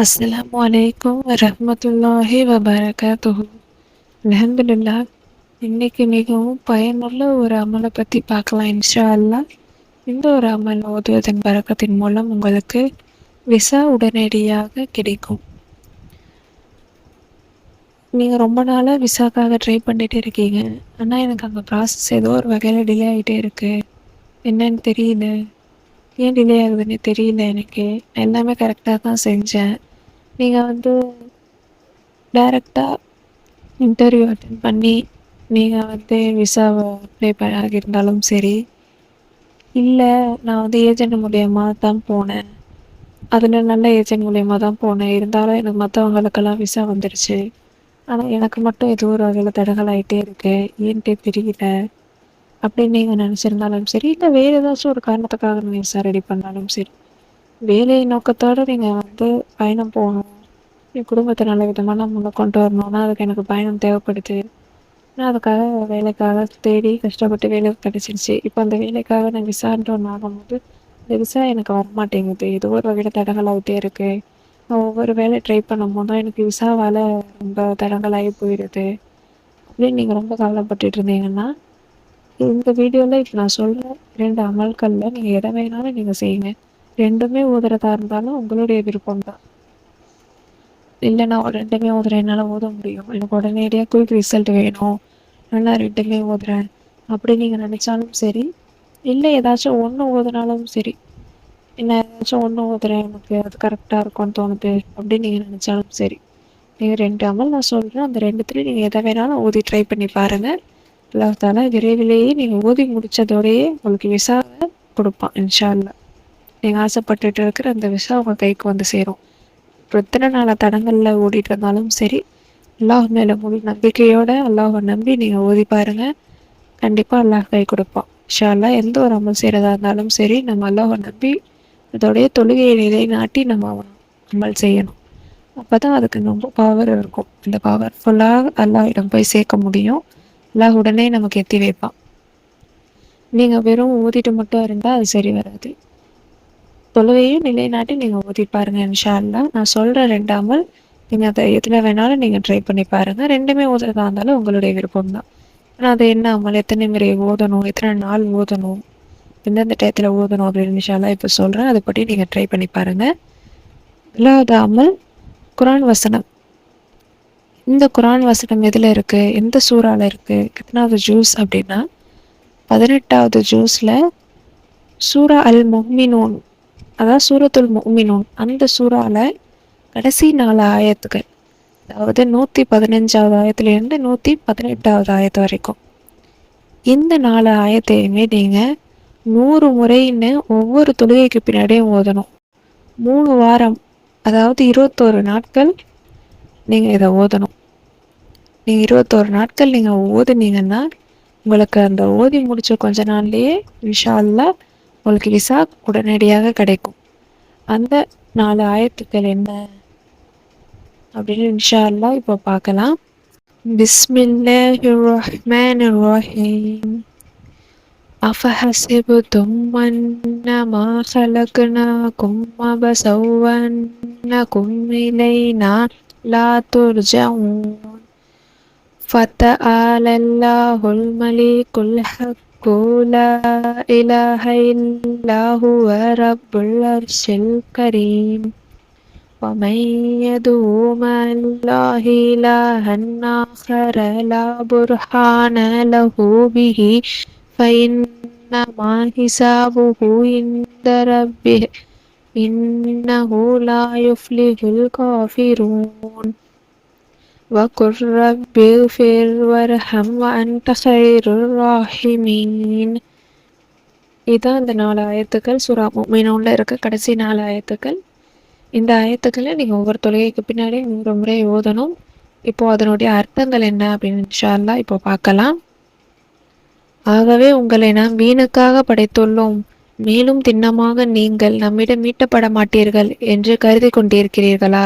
அஸ்ஸலாமு அலைக்கும் வரஹ்மத்துல்லாஹி வபரகாத்துஹு அல்ஹம்துலில்லா இன்னைக்கு மிகவும் பயனுள்ள ஒரு அமலை பற்றி பார்க்கலாம் இன்ஷா அல்லா இந்த ஒரு அமல் ஓதுவதன் பறக்கத்தின் மூலம் உங்களுக்கு விசா உடனடியாக கிடைக்கும். நீங்கள் ரொம்ப நாளாக விசாக்காக ட்ரை பண்ணிகிட்டே இருக்கீங்க. ஆனால் எனக்கு அந்த ப்ராசஸ் ஏதோ ஒரு வகையில் டிலே ஆகிட்டே இருக்குது என்னன்னு தெரியல. ஏன் டிலே ஆகுதுன்னு தெரியல எனக்கு. நான் எல்லாமே கரெக்டாக தான் செஞ்சேன். நீங்கள் வந்து டைரெக்டாக இன்டர்வியூ அட்டன் பண்ணி நீங்கள் வந்து விசாவை அப்ளை ப ஆகியிருந்தாலும் சரி இல்லை நான் வந்து ஏஜென்ட் மூலியமாக தான் போனேன். அதில் நல்ல ஏஜென்ட் மூலயமா தான் போனேன். இருந்தாலும் எனக்கு மற்றவங்களுக்கெல்லாம் விசா வந்துடுச்சு ஆனால் எனக்கு மட்டும் ஏதோ ஒரு வகையில் தடங்கள் ஆகிட்டே இருக்கு. ஏன்ட்டே தெரியல. அப்படின்னு நீங்கள் நினச்சிருந்தாலும் சரி இல்லை வேறு ஏதாச்சும் ஒரு காரணத்துக்காக நீங்கள் விசா ரெடி பண்ணாலும் சரி வேலை நோக்கத்தோடு நீங்கள் வந்து பயணம் போகணும். என் குடும்பத்தை நல்ல விதமாக நான் முன்னே கொண்டு வரணும்னா அதுக்கு எனக்கு பயணம் தேவைப்படுது நான் அதுக்காக வேலைக்காக தேடி கஷ்டப்பட்டு வேலை கிடச்சிருச்சு. இப்போ அந்த வேலைக்காக நான் விசான்ற ஒன்று ஆகும்போது இந்த விசா எனக்கு வரமாட்டேங்குது. ஏதோ ஒரு வகையில் தடங்கள் ஆகிட்டே இருக்குது நான் ஒவ்வொரு வேலை ட்ரை பண்ணும் போதும் எனக்கு விசாவால் ரொம்ப தடங்களாகி போயிடுது. அப்படின்னு நீங்கள் ரொம்ப கவலைப்பட்டுட்டு இருந்தீங்கன்னா இந்த வீடியோவில் இப்போ நான் சொல்கிற ரெண்டு அமல்களில் நீங்கள் எதை வேணாலும் நீங்கள் செய்யுங்க. ரெண்டுமே ஊதுறதா இருந்தாலும் உங்களுடைய விருப்பம் தான் இல்லை நான் ரெண்டுமே ஓதுறேன். என்னால் ஓத முடியும். எனக்கு உடனடியாக குயிக் ரிசல்ட் வேணும். நல்லா ரெண்டுமே ஓதுறேன். அப்படி நீங்கள் நினச்சாலும் சரி. இல்லை ஏதாச்சும் ஒன்று ஓதுனாலும் சரி. என்ன ஏதாச்சும் ஒன்று ஓதுறேன். எனக்கு அது கரெக்டாக இருக்கும்னு தோணுது. அப்படின்னு நீங்கள் நினச்சாலும் சரி. நீங்கள் ரெண்டு அமல் நான் சொல்கிறேன் அந்த ரெண்டுத்துலேயும் நீங்கள் எதை வேணாலும் ஊதி ட்ரை பண்ணி பாருங்கள் அல்லாஹால விரைவிலேயே நீங்கள் ஊதி முடித்ததோடையே உங்களுக்கு விசாவை கொடுப்பான் இன்ஷா அல்லா நீங்கள் ஆசைப்பட்டுட்டு இருக்கிற அந்த விசா உங்கள் கைக்கு வந்து சேரும். எத்தனை நாள் தடங்களில் ஓடிட்டு இருந்தாலும் சரி அல்லாஹ் மேலே முழு நம்பிக்கையோடு அல்லாஹை நம்பி நீங்கள் ஓதி பாருங்கள் கண்டிப்பாக அல்லாஹ் கை கொடுப்பான். ஷாலா எந்த ஒரு அமல் செய்கிறதா இருந்தாலும் சரி நம்ம அல்லாஹை நம்பி அதோடைய தொழுகையை நிலைநாட்டி நம்ம அமல் செய்யணும். அப்போ தான் அதுக்கு ரொம்ப பவர் இருக்கும். இந்த பவர் ஃபுல்லாக அல்லாஹிடம் போய் சேர்க்க முடியும். அல்லாஹ் உடனே நமக்கு எத்தி வைப்பான். நீங்கள் வெறும் ஊதிட்டு மட்டும் இருந்தால் அது சரி வராது. தொழுகையும் நிலைநாட்டி நீங்கள் ஊதி பாருங்கள் இன்ஷால்லா நான் சொல்கிற ரெண்டாமல் நீங்கள் அதை எதில் வேணாலும் நீங்கள் ட்ரை பண்ணி பாருங்கள் ரெண்டுமே ஊதுறதா இருந்தாலும் உங்களுடைய விருப்பம் தான் ஆனால் அது என்ன அமல்? எத்தனை முறை ஓதணும் எத்தனை நாள் ஓதணும் எந்தெந்த டயத்தில் ஓதணும் அப்படின்னு இன்ஷால்லா இப்போ சொல்கிறேன் அதை பற்றி நீங்கள் ட்ரை பண்ணி பாருங்கள் இல்லாத அமல் குரான் வசனம். இந்த குரான் வசனம் எதில் இருக்குது எந்த சூறாவில் இருக்குது எத்தனாவது ஜூஸ் அப்படின்னா பதினெட்டாவது ஜூஸில் சூரா அல் மொஹ்மினோன் அதாவது சூரத்துல் மொமினோன் அந்த சூறாவில் கடைசி நாலு ஆயத்துக்கள் அதாவது நூற்றி பதினஞ்சாவது ஆயத்துலேருந்து நூற்றி பதினெட்டாவது ஆயத்து வரைக்கும். இந்த நாலு ஆயத்தையுமே நீங்கள் நூறு முறைன்னு ஒவ்வொரு தொழுகைக்கு பின்னாடியும் ஓதணும். மூணு வாரம் அதாவது இருபத்தோரு நாட்கள் நீங்கள் இதை ஓதணும். நீங்கள் இருபத்தோரு நாட்கள் நீங்கள் ஓதுனீங்கன்னா உங்களுக்கு அந்த ஓதி முடிச்ச கொஞ்ச நாள்லேயே விஷாலில் உங்களுக்கு விசா உடனடியாக கிடைக்கும் அந்த நாலு ஆயத்துக்கள் என்ன அப்படின்னு இன்ஷா அல்லா இப்போ பார்க்கலாம் பிஸ்மில்லாஹிர் ரஹ்மானிர் ரஹீம் أفحسبتم أنما خلقناكم عبثا وأنكم إلينا لا ترجعون فتعالى الله الملك الحق لا إله إلا هو رب العرش الكريم. ومن يدعو مع الله إلها آخر لا برهان له به فإنما حسابه عند ربه إنه لا يفلح الكافرون. وقل رب اغفر وارحم وأنت خير الراحمين இதுதான் இந்த நாலு ஆயத்துக்கள் சுறா மீனோனில் இருக்க கடைசி நாலு ஆயத்துக்கள் இந்த ஆயத்துக்களை நீங்கள் ஒவ்வொரு தொழுகைக்கு பின்னாடி நூறு முறை ஓதணும் இப்போது அதனுடைய அர்த்தங்கள் என்ன அப்படின்னு இன்ஷால்லா இப்போ பார்க்கலாம் ஆகவே உங்களை நாம் வீணுக்காக படைத்துள்ளோம் மேலும் திண்ணமாக நீங்கள் நம்மிடம் மீட்டப்பட மாட்டீர்கள் என்று கருதி கொண்டிருக்கிறீர்களா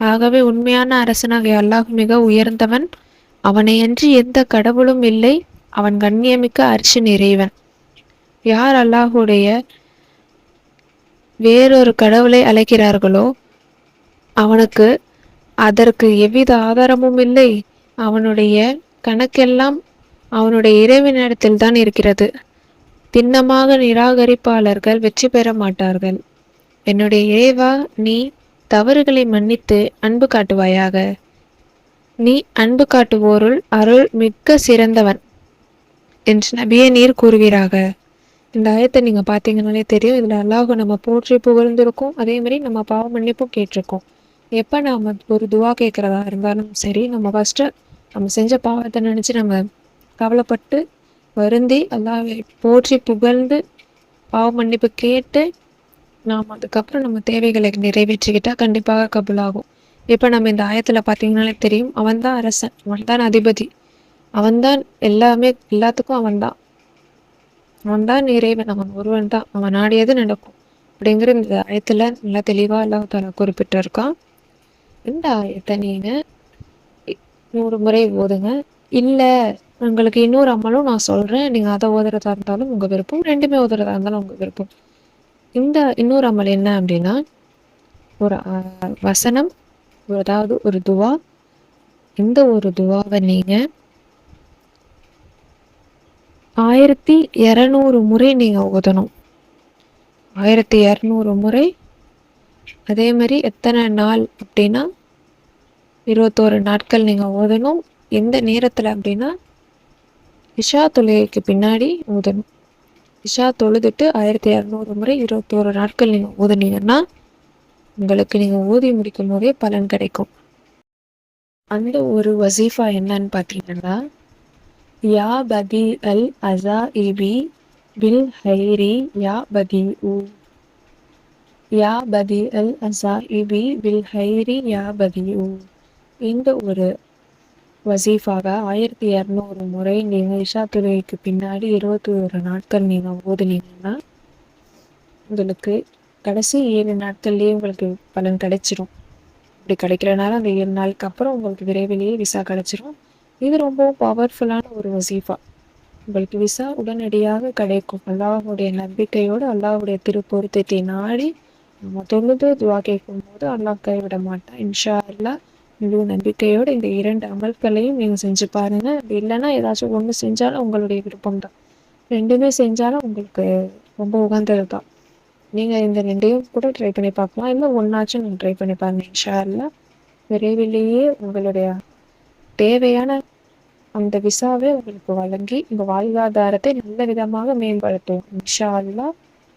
ஆகவே உண்மையான அரசனாகிய அல்லாஹ் மிக உயர்ந்தவன். அவனையன்றி எந்த கடவுளும் இல்லை. அவன் கண்ணியமிக்க அரிசி நிறைவன். யார் அல்லாஹுடைய வேறொரு கடவுளை அழைக்கிறார்களோ அவனுக்கு அதற்கு எவ்வித ஆதாரமும் இல்லை. அவனுடைய கணக்கெல்லாம் அவனுடைய இறைவனிடத்தில் தான் இருக்கிறது. திண்ணமாக நிராகரிப்பாளர்கள் வெற்றி பெற மாட்டார்கள். என்னுடைய இறைவா நீ தவறுகளை மன்னித்து அன்பு காட்டுவாயாக. நீ அன்பு காட்டுவோருள் அருள் மிக்க சிறந்தவன் என்று நபியே நீர் கூறுவீராக. இந்த ஆயத்தை நீங்கள் பார்த்தீங்கன்னாலே தெரியும். இதில் அல்லாஹ் நம்ம போற்றி புகழ்ந்திருக்கோம். அதே மாதிரி நம்ம பாவ மன்னிப்பும் கேட்டிருக்கோம். எப்போ நாம் ஒரு துவா கேட்குறதா இருந்தாலும் சரி நம்ம ஃபஸ்ட்டு நம்ம செஞ்ச பாவத்தை நினச்சி நம்ம கவலைப்பட்டு வருந்தி அல்லாவை போற்றி புகழ்ந்து பாவ மன்னிப்பு கேட்டு நாம் அதுக்கப்புறம் நம்ம தேவைகளை நிறைவேற்றிக்கிட்டால் கண்டிப்பாக கபுலாகும். இப்போ நம்ம இந்த ஆயத்தில் பார்த்தீங்கனாலே தெரியும் அவன்தான் அரசன் அவன்தான் அதிபதி. அவன்தான் எல்லாமே எல்லாத்துக்கும் அவன்தான். அவன்தான் இறைவன் அவன் ஒருவன் தான் அவன் நாடியது நடக்கும்? அப்படிங்கிற இந்த ஆயத்தில் நல்லா தெளிவாக அல்லாஹால குறிப்பிட்டிருக்கான் இந்த ஆயத்தை நீங்கள் நூறு முறை ஓதுங்க. இல்லை உங்களுக்கு இன்னொரு அம்மலும் நான் சொல்கிறேன் நீங்கள் அதை ஓதுறதா இருந்தாலும் உங்கள் விருப்பம் ரெண்டுமே ஓதுறதா இருந்தாலும் உங்கள் விருப்பம். இந்த இன்னொரு அமல் என்ன அப்படின்னா ஒரு வசனம் அதாவது ஒரு துவா. இந்த ஒரு துவாவை நீங்கள் ஆயிரத்தி இரநூறு முறை நீங்கள் ஓதணும். ஆயிரத்தி இரநூறு முறை. அதே மாதிரி எத்தனை நாள் அப்படின்னா இருபத்தோரு நாட்கள் நீங்கள் ஓதணும். எந்த நேரத்தில் அப்படின்னா இஷா தொழுகைக்கு பின்னாடி ஓதணும். இஷா தொழுதுட்டு ஆயிரத்தி இரநூறு முறை இருபத்தோரு நாட்கள் நீங்கள் ஊதுனீங்கன்னா உங்களுக்கு நீங்கள் ஊதி முடிக்கும் போதே பலன் கிடைக்கும். அந்த ஒரு வசீஃபா என்னன்னு பார்த்தீங்கன்னா யா பதி அல் அசா இபி பில் ஹைரி யா பதி உ. யா பதி அல் அசா இபி பில் ஹைரி யா பதி உ. இந்த ஒரு வசீஃபாக ஆயிரத்தி இரநூறு முறை நீங்கள் இஷா துறைக்கு பின்னாடி இருபத்தி ஒரு நாட்கள் நீங்கள் ஓதுனீங்கன்னா உங்களுக்கு கடைசி ஏழு நாட்கள்லேயே உங்களுக்கு பலன் கிடைச்சிரும். அப்படி கிடைக்கிறனால அந்த ஏழு நாளுக்கு அப்புறம் உங்களுக்கு விரைவிலேயே விசா கிடைச்சிரும். இது ரொம்பவும் பவர்ஃபுல்லான ஒரு வசீஃபா. உங்களுக்கு விசா உடனடியாக கிடைக்கும். அல்லாஹுடைய நம்பிக்கையோடு அல்லாஹுடைய திருப்பொருத்தத்தை நாடி நம்ம தொழுது துவா கேட்கும் போது அல்லாஹ் கைவிட மாட்டான். இன்ஷா அல்லா முழு நம்பிக்கையோடு இந்த இரண்டு அமல்களையும் நீங்கள் செஞ்சு பாருங்கள் அப்படி இல்லைன்னா ஏதாச்சும் ஒன்று செஞ்சாலும் உங்களுடைய விருப்பம் தான் ரெண்டுமே செஞ்சாலும் உங்களுக்கு ரொம்ப உகந்தது தான் நீங்கள் இந்த ரெண்டையும் கூட ட்ரை பண்ணி பார்க்கலாம். இல்லை ஒன்றாச்சும் நீங்கள் ட்ரை பண்ணி பாருங்கள் இன்ஷால்ல விரைவிலேயே உங்களுடைய தேவையான அந்த விசாவை உங்களுக்கு வழங்கி உங்கள் வாழ்வாதாரத்தை நல்ல விதமாக மேம்படுத்தும். இன்ஷா அல்லா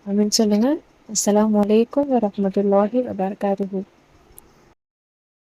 அப்படின்னு சொல்லுங்கள் அஸ்லாம் வலைக்கம் வரமத்துல்லாஹி வபர்காத்து